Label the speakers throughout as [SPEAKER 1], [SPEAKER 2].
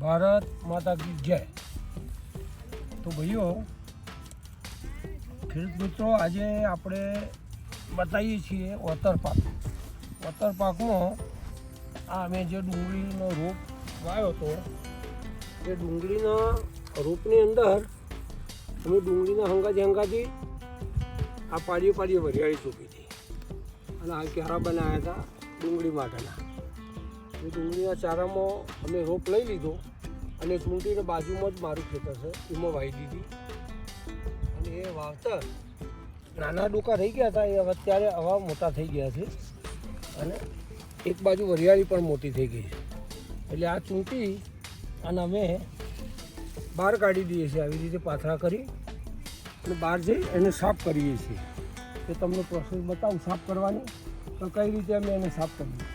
[SPEAKER 1] ભારત માતા કી જય. તો ભાઈઓ, ખેડૂત મિત્રો, આજે આપણે બતાવીએ છીએ ઓતર પાક ઓતર પાકમાં આ અમે જે ડુંગળીનો રોપ વાવ્યો હતો, એ ડુંગળીના રોપની અંદર અમે ડુંગળીના હંગાજી હંગાજી આ પાડીએ પાડીએ વરિયાળી ચૂકી હતી. અને આ ક્યારા બનાવ્યા હતા ડુંગળી માટેના. એ ડુંગળીના ચારામાં અમે રોપ લઈ લીધો. અને ચૂંટીને બાજુમાં જ મારું ખેતર છે એમાં વાવી દીધી અને એ વાવતર નાના ડોકા થઈ ગયા હતા, એ અત્યારે હવા મોટા થઈ ગયા છે. અને એક બાજુ વરિયાળી પણ મોટી થઈ ગઈ છે. એટલે આ ચૂંટી અને અમે બહાર કાઢી દઈએ છીએ, આવી રીતે પાથરા કરી અને બહાર જઈ એને સાફ કરીએ છીએ. એ તમને પ્રોસેસ બતાવું, સાફ કરવાની. તો કઈ રીતે અમે એને સાફ કરીએ?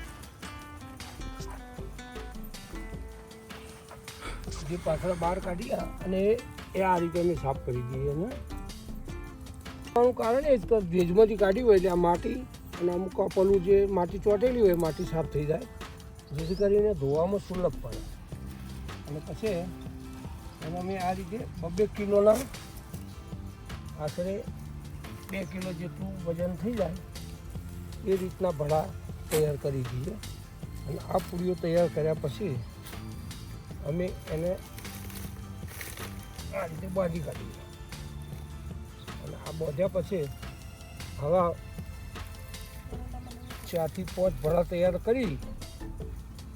[SPEAKER 1] જે પાછળ બહાર કાઢ્યા અને એ- આ રીતે અમે સાફ કરી દઈએ એને એનું કારણ એ જ કે ભેજમાંથી કાઢ્યું હોય એટલે આ માટી અને અમુક પેલું જે માટી ચોટેલી હોય માટી સાફ થઈ જાય. જેથી કરીને ધોવામાં સુલભ પડે. અને પછી એને અમે આ રીતે બબ્બે કિલોના આશરે બે કિલો જેટલું વજન થઈ જાય એ રીતના ભડા તૈયાર કરી દઈએ. અને આ પૂરીઓ તૈયાર કર્યા પછી અમે એને આ રીતે બાંધી કાઢીએ અને આ બાંધ્યા પછી હવા ચારથી પાંચ ભડા તૈયાર કરી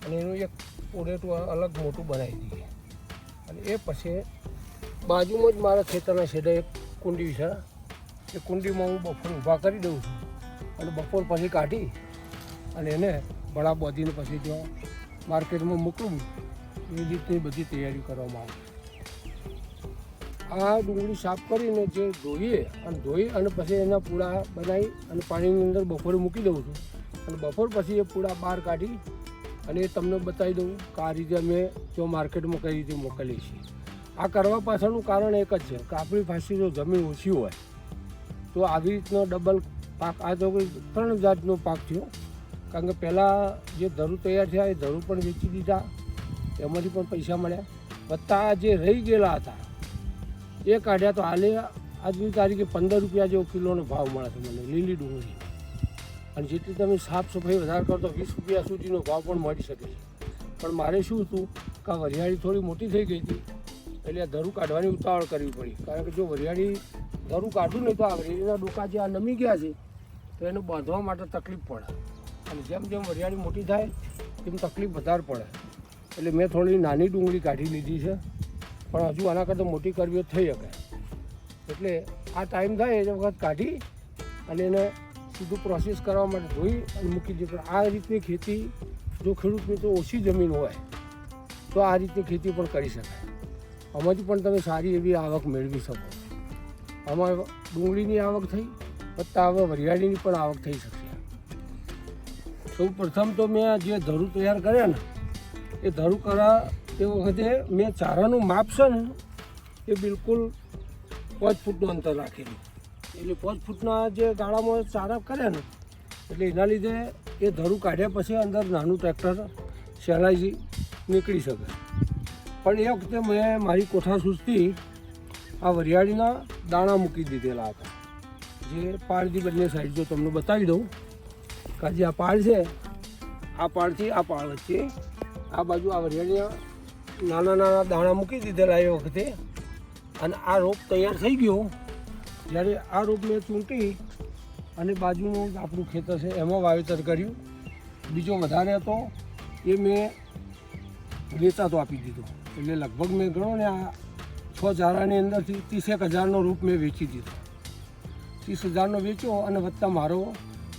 [SPEAKER 1] અને એનું એક પોડેટું અલગ મોટું બનાવી દઈએ. અને એ પછી બાજુમાં જ મારા ખેતરના છેડે એક કુંડી છે. એ કુંડીમાં હું બપોર ઊભા કરી દઉં છું. અને બપોર પછી કાઢી અને એને ભળા બાંધીને પછી જો માર્કેટમાં મોકલું એ રીતની બધી તૈયારી કરવામાં આવે. આ ડુંગળી સાફ કરીને જે ધોઈએ અને ધોઈ અને પછી એના પૂળા બનાવી અને પાણીની અંદર બપોરે મૂકી દઉં છું. અને બપોર પછી એ પૂળા બહાર કાઢી અને એ તમને બતાવી દઉં કે આ રીતે અમે જો માર્કેટમાં કઈ રીતે મોકલીએ છીએ. આ કરવા પાછળનું કારણ એક જ છે કે આપણી પાસે જો જમીન ઓછી હોય, તો આવી રીતનો ડબલ પાક, આ તો ત્રણ જાતનો પાક થયો. કારણ કે પહેલાં જે ધરું તૈયાર થયા એ ધરું પણ વેચી દીધા. એમાંથી પણ પૈસા મળ્યા. વત્તા જે રહી ગયેલા હતા, એ કાઢ્યા તો હાલે આજની તારીખે પંદર રૂપિયા જેવો કિલોનો ભાવ મળે છે મને, લીલી ડુંગળી. અને જેટલી તમે સાફ સફાઈ વધારે કરો તો વીસ રૂપિયા સુધીનો ભાવ પણ મળી શકે છે. પણ મારે શું હતું કે વરિયાળી થોડી મોટી થઈ ગઈ હતી, એટલે ધરું કાઢવાની ઉતાવળ કરવી પડી. કારણ કે જો વરિયાળી ધરું કાઢું નહીં તો આ વરિયાળીના ડોકા જે આ નમી ગયા છે, તો એને બાંધવા માટે તકલીફ પડે. અને જેમ જેમ વરિયાળી મોટી થાય તેમ તકલીફ વધારે પડે. એટલે મેં થોડી નાની ડુંગળી કાઢી લીધી છે, પણ હજુ આના કરતાં મોટી કરવી થઈ શકે. એટલે આ ટાઈમ થાય એ વખત કાઢી અને એને સીધું પ્રોસેસ કરવા માટે ધોઈ અને મૂકી દીધું. પણ આ રીતની ખેતી, જો ખેડૂત મિત્રો ઓછી જમીન હોય, તો આ રીતની ખેતી પણ કરી શકાય. આમાંથી પણ તમે સારી એવી આવક મેળવી શકો. આમાં ડુંગળીની આવક થઈ વત્તા હવે વરિયાળીની પણ આવક થઈ શકશે. સૌ પ્રથમ તો મેં જે ધરું તૈયાર કર્યા ને એ ધરું કરવા તે વખતે મેં ચારાનું માપ છે ને, એ બિલકુલ પાંચ ફૂટનું અંતર રાખેલું. એટલે પાંચ ફૂટના જે ગાળામાં ચારા કર્યા ને, એટલે એના લીધે એ ધરું કાઢ્યા પછી અંદર નાનું ટ્રેક્ટર સહેલાઈથી નીકળી શકે. પણ એ વખતે મેં મારી કોઠા સુસ્તી આ વરિયાળીના દાણા મૂકી દીધેલા હતા. જે પાળથી બંને સાઈડ જો તમને બતાવી દઉં, કે જે આ પાળ છે, આ પાળથી આ પાળ વચ્ચે આ બાજુ આ વરિયાળીના નાના નાના દાણા મૂકી દીધેલા એ વખતે. અને આ રોપ તૈયાર થઈ ગયો. જ્યારે આ રોપ મેં ચૂંટી અને બાજુનું આપણું ખેતર છે એમાં વાવેતર કર્યું. બીજો વધારે હતો એ મેં વેચાતો આપી દીધો. એટલે લગભગ મેં ગણો ને આ છ ઝારાની અંદરથી ત્રીસેક હજારનો રૂપ મેં વેચી દીધો. ત્રીસ હજારનો વેચ્યો અને વત્તા મારો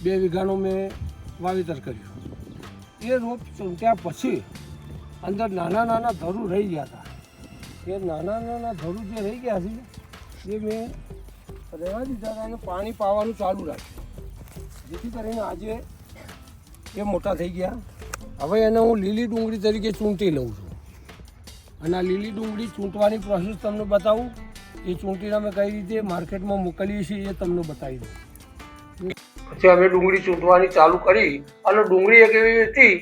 [SPEAKER 1] બે વીઘાનો મેં વાવેતર કર્યું. એ રોપ ચૂંટ્યા પછી અંદર નાના નાના ધરું રહી ગયા હતા. એ નાના નાના ધરું જે રહી ગયા છે, એ મેં રહેવા દીધા હતા અને પાણી પાવાનું ચાલુ રાખ્યું. જેથી કરીને આજે એ મોટા થઈ ગયા. હવે એને હું લીલી ડુંગળી તરીકે ચૂંટી લઉં છું. અને આ લીલી ડુંગળી ચૂંટવાની પ્રોસેસ તમને બતાવું. એ ચૂંટીને અમે કઈ રીતે માર્કેટમાં મોકલીએ છીએ એ તમને બતાવી દઉં. પછી અમે ડુંગળી ચૂંટવાની ચાલુ કરી અને ડુંગળી એક એવી હતી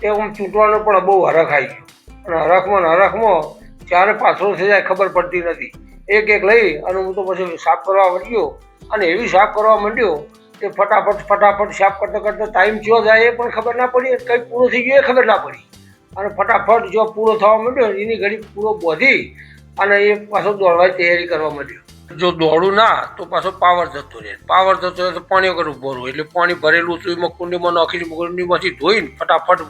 [SPEAKER 1] કે હું ચૂંટવાનો પણ બહુ હરખ આવી ગયો. અને હરખમાં હરખમાં ક્યારે પાછળ થઈ જાય ખબર પડતી નથી. એક એક લઈ અને હું તો પછી સાફ કરવા માંડ્યો અને એવી સાફ કરવા માંડ્યો કે ફટાફટ ફટાફટ સાફ કરતા કરતા ટાઈમ જો જાય એ પણ ખબર ના પડી. કંઈ પૂરો થઈ ગયો એ ખબર ના પડી. અને ફટાફટ જો પૂરો થવા માંડ્યો એની ઘડી પૂરો બોધી અને એ પાછો દોડવાની તૈયારી કરવા માંડ્યો. જો દોડું ના, તો પાછો પાવર જતો રહે. પાવર જતો રહે તો પાણી વગર ઊભો રહું. એટલે પાણી ભરેલું હતું કુંડીમાં નાખીને કુંડીમાંથી ધોઈને ફટાફટ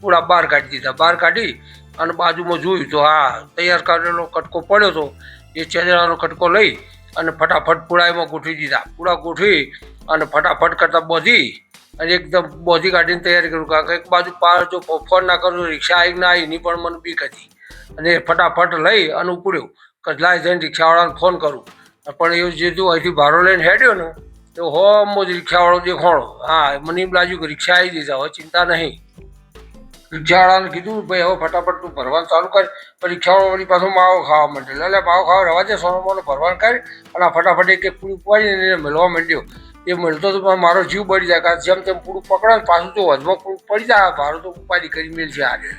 [SPEAKER 1] પૂરા બહાર કાઢી દીધા. બહાર કાઢી અને બાજુમાં જોયું તો, હા, તૈયાર કરેલો કટકો પડ્યો હતો એ ચેદરાનો કટકો લઈ અને ફટાફટ પૂળા એમાં ગોઠવી દીધા. પૂળા ગોઠવી અને ફટાફટ કરતાં બોધી અને એકદમ બોધી કાઢીને તૈયારી કરું. કારણ કે એક બાજુ પાર જો ફોન ના કરું રિક્ષા આવી ના આવી એની પણ મને બીક હતી. અને ફટાફટ લઈ અને ઉપડ્યો. કે લાય જઈને રિક્ષાવાળાને ફોન કરું. પણ એ જે તું અહીંથી ભાડો લઈને હેડ્યો ને, તો હો જ રિક્ષાવાળો દેખાણો. હા, મને એમ લાગ્યું કે રિક્ષા આવી દીધા હવે ચિંતા નહીં. રિક્ષાવાળાને કીધું, ભાઈ, હવે ફટાફટ તું ભરવાનું ચાલુ કર રિક્ષાવાળો વળી પાછો માવો ખાવા માંડ્યો એટલે માવો ખાવા રવા દે સોનો મોનો ભરવાનું કરી, અને ફટાફટ એક એક પૂરી એને મળવા માંડ્યો. એ મળતો તો મારો જીવ બળી જાય, કારણ જેમ તેમ પૂરું પકડે પાછું તો વધમાં પૂરું પડી જાય ભાડું તો ઉપાધિ કરી મેળ છે આજે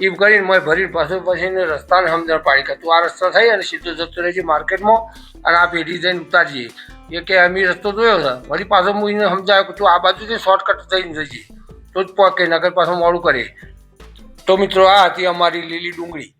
[SPEAKER 1] એમ કરીને મેં ભરીને પાછું પછીને રસ્તાને સમજણ પાડી કે તું આ રસ્તા થઈ અને સીધો જતો રહેજે માર્કેટમાં અને આ પેઢી જઈને ઉતારીએ. એ કે અમે રસ્તો જોયો છે. વળી પાછો હું એને સમજાવ્યો કે તું આ બાજુથી શોર્ટકટ થઈને જજે. તો જ પહોંચે નગર પાછું મોડું કરે. તો મિત્રો આ હતી અમારી લીલી ડુંગળી.